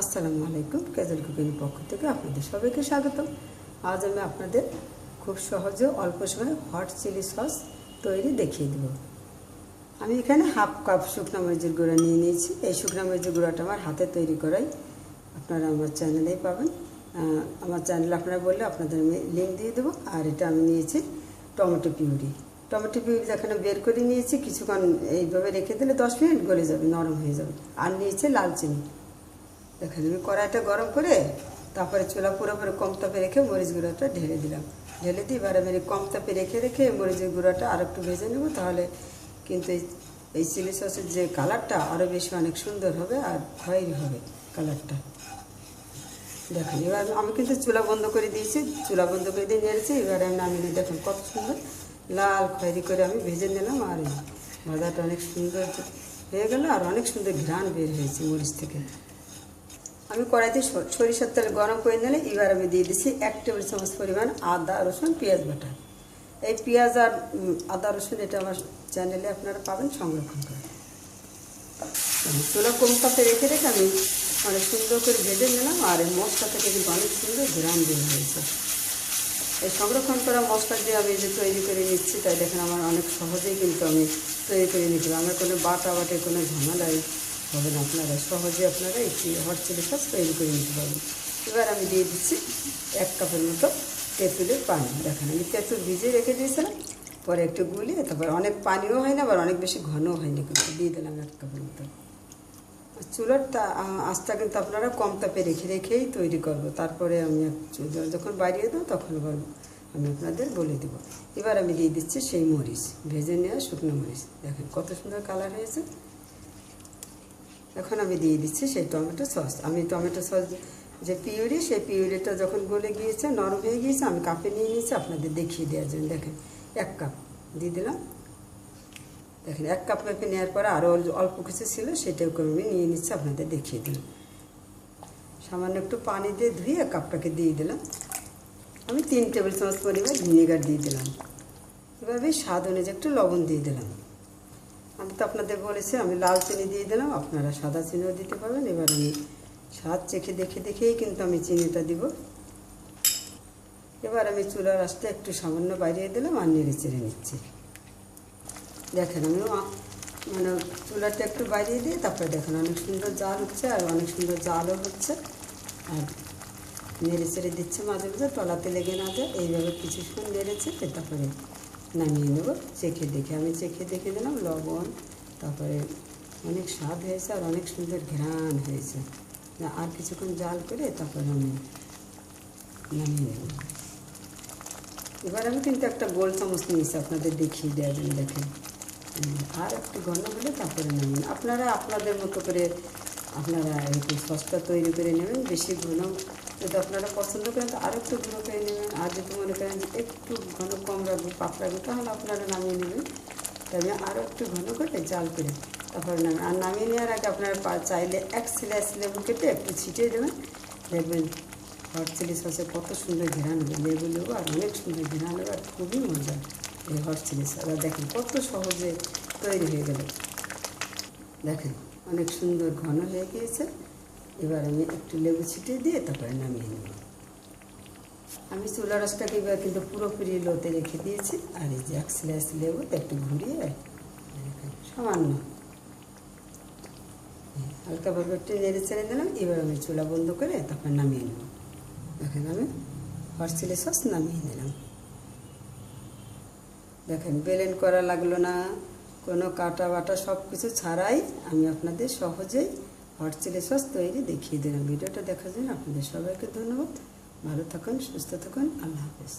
আসসালামু আলাইকুম ক্যাজল কুকিং পক্ষ থেকে আপনাদের সবাইকে স্বাগত আজ আমি আপনাদের খুব সহজে অল্প সময়ে হট চিলি সস তৈরি দেখিয়ে দেব। আমি এখানে হাফ কাপ শুকনো মরিচের গুঁড়া নিয়ে নিয়েছি। এই শুকনো মরিচের গুঁড়াটা আমার হাতে তৈরি করাই আপনারা আমার চ্যানেলেই পাবেন। আমার চ্যানেল আপনারা বললে আপনাদের আমি লিঙ্ক দিয়ে দেবো, আর এটা আমি নিয়েছি টমেটো পিউরি। টমেটো পিউরি এখানে বের করে নিয়েছি, কিছুক্ষণ এইভাবে রেখে দিলে দশ মিনিট গলে যাবে, নরম হয়ে যাবে। আর নিয়েছে লাল চিনি। দেখেন আমি কড়াইটা গরম করে তারপরে চুলা পুরোপুরি কম তাপে রেখে মরিচ গুঁড়োটা ঢেলে দিলাম। ঢেলে দিয়ে এবার আমি কম তাপে রেখে রেখে মরিচের গুঁড়োটা আর একটু ভেজে নেব, তাহলে কিন্তু এই চিলি সসের যে কালারটা আরও বেশি অনেক সুন্দর হবে আর খয়েরি হবে কালারটা। দেখেন, এবার আমি কিন্তু চুলা বন্ধ করে দিয়েছি, চুলা বন্ধ করে দিয়ে নেড়েছি এবার আমি নামিয়ে দেখুন কত সুন্দর লাল খয়েরি করে আমি ভেজে নিলাম আর ভাজাটা অনেক সুন্দর হয়ে গেল আর অনেক সুন্দর ঘ্রাণ বের হয়েছে মরিচ থেকে। আমি কড়াইতে সরিষার তেল গরম করে নিলে এবার আমি দিয়ে দিচ্ছি এক টেবিল চামচ পরিমাণ আদা, রসুন, পেঁয়াজ বাটা। এই পেঁয়াজ আর আদা, রসুন এটা আমার চ্যানেলে আপনারা পাবেন, সংরক্ষণ করে। চুলো কম তাপে রেখে রেখে আমি অনেক সুন্দর করে ভেজে নিলাম আর এই মশলা থেকে কিন্তু অনেক সুন্দর ঘ্রাণ দিয়ে হয়েছে। এই সংরক্ষণ করা মশলা দিয়ে আমি যে তৈরি করে নিচ্ছি, তাই দেখেন আমার অনেক সহজেই কিন্তু আমি তৈরি করে পারি আমার কোনো বাটা বাটে কোনো ঝামেলাই না, আপনারা, সহজে আপনারা এই হট চিলি সস তৈরি করে নিতে পারবেন। এবার আমি দিয়ে দিচ্ছি এক কাপের মতো তেঁতুলের পানি। দেখেন, আমি তেঁতুল ভিজিয়ে রেখে দিয়েছিলাম, পরে একটু গুলিয়ে তারপর অনেক পানিও হয় না, আবার অনেক বেশি ঘনও হয়নি কিন্তু দিয়ে দিলাম এক কাপের মতো। চুলার তা আ- আঁচটা কিন্তু আপনারা কম তাপে রেখে রেখেই তৈরি করব। তারপরে আমি যখন বাড়িয়ে দেবো, তখন আবার আমি আপনাদের বলে দেব। এবার আমি দিয়ে দিচ্ছি সেই মরিচ, ভেজে নেওয়া শুকনো মরিচ। দেখেন কত সুন্দর কালার হয়েছে। এখন আমি দিয়ে দিচ্ছি সেই টমেটো সস। আমি টমেটো সস যে পিউরি, সেই পিউরিটা যখন গলে গিয়েছে, নরম হয়ে গিয়েছে, আমি কাপে নিয়ে নিয়েছি, আপনাদের দেখিয়ে দেওয়ার জন্য। দেখেন, এক কাপ দিয়ে দিলাম। দেখেন, এক কাপ পেঁপে নেওয়ার পরে আরও অল্প কিছু ছিল, সেটাও করে আমি নিয়ে নিচ্ছি, আপনাদের দেখিয়ে দিলাম। সামান্য একটু পানি দিয়ে ধুয়ে কাপটাকে দিয়ে দিলাম। আমি তিন টেবিল চামচ পরিমাণ ভিনেগার দিয়ে দিলাম। এভাবে স্বাদ অনুযায়ী একটু লবণ দিয়ে দিলাম। আমি তো আপনাদের বলেছি, আমি লাল চিনি দিয়ে দিলাম, আপনারা সাদা চিনিও দিতে পারবেন। এবার আমি স্বাদ চেখে দেখে দেখেই কিন্তু আমি চিনিটা দিব। এবার আমি চুলার আঁচটা একটু সামান্য বাড়িয়ে দিলাম আর নেড়ে চেড়ে নিচ্ছি। দেখেন আমি মানে চুলাটা একটু বাড়িয়ে দিয়ে তারপরে দেখেন, অনেক সুন্দর জাল হচ্ছে আর অনেক সুন্দর জালও হচ্ছে। আর নেড়ে চেড়ে দিচ্ছে মাঝে মাঝে, তলাতে লেগে না যায়, এইভাবে কিছুক্ষণ নেড়েছে তারপরে নামিয়ে নেব, চেখে দেখে। আমি চেখে দেখে দিলাম, লবণ, তারপরে অনেক স্বাদ হয়েছে আর অনেক সুন্দর ঘ্রাণ হয়েছে। আর কিছুক্ষণ জাল করে তারপরে আমি নামিয়ে নেব। এবার আমি কিন্তু একটা গোল চামচ নিয়েছি আপনাদের দেখিয়ে দেওয়ার জন্য দেখেন। আর একটু ঘন হলে তারপরে নেবেন আপনারা আপনাদের মতো করে আপনারা একটু সসটা তৈরি করে নেবেন, বেশি ঘন যদি আপনারা পছন্দ করেন, তো আরও একটু ঘন করে নেবেন। আর যদি মনে করেন যে একটু ঘন কম রাখব পাপ রাখব, তাহলে আপনারা নামিয়ে নেবেন। তবে আরও একটু ঘন করে জাল করে তারপরে নামেন আর নামিয়ে নেওয়ার আগে আপনারা চাইলে এক স্লাইস লেবু কেটে একটু ছিটিয়ে দেবেন। দেখবেন হট চিলি সসে কত সুন্দর ঘেরানো হবে লেবু লেবু আর অনেক সুন্দর ঘেরানো হবে আর খুবই মজা এই হট চিলি সস। আর দেখেন কত সহজে তৈরি হয়ে গেল। দেখেন অনেক সুন্দর ঘন হয়ে গিয়েছে। এবার আমি একটু লেবু ছিটিয়ে দিয়ে তারপরে নামিয়ে নেব। আমি চুলা রসটাকে এবার কিন্তু পুরোপুরি লোতে রেখে দিয়েছি, আর এই যে এক স্লাইস লেবু একটু ঘুরিয়ে সামান্য হালকাভাবে একটু নেড়ে ছেড়ে দিলাম এবার আমি চুলা বন্ধ করে তারপর নামিয়ে নেব। দেখেন আমি হট চিলি সস নামিয়ে নিলাম। দেখেন বেলেন করা লাগল না, কোনো কাটা বাটা সব কিছু ছাড়াই আমি আপনাদের সহজেই হট চিলি সস তৈরি দেখিয়ে দিলাম। ভিডিওটা দেখার জন্য আপনাদের সবাইকে ধন্যবাদ। ভালো থাকুন, সুস্থ থাকুন। আল্লাহ হাফেজ।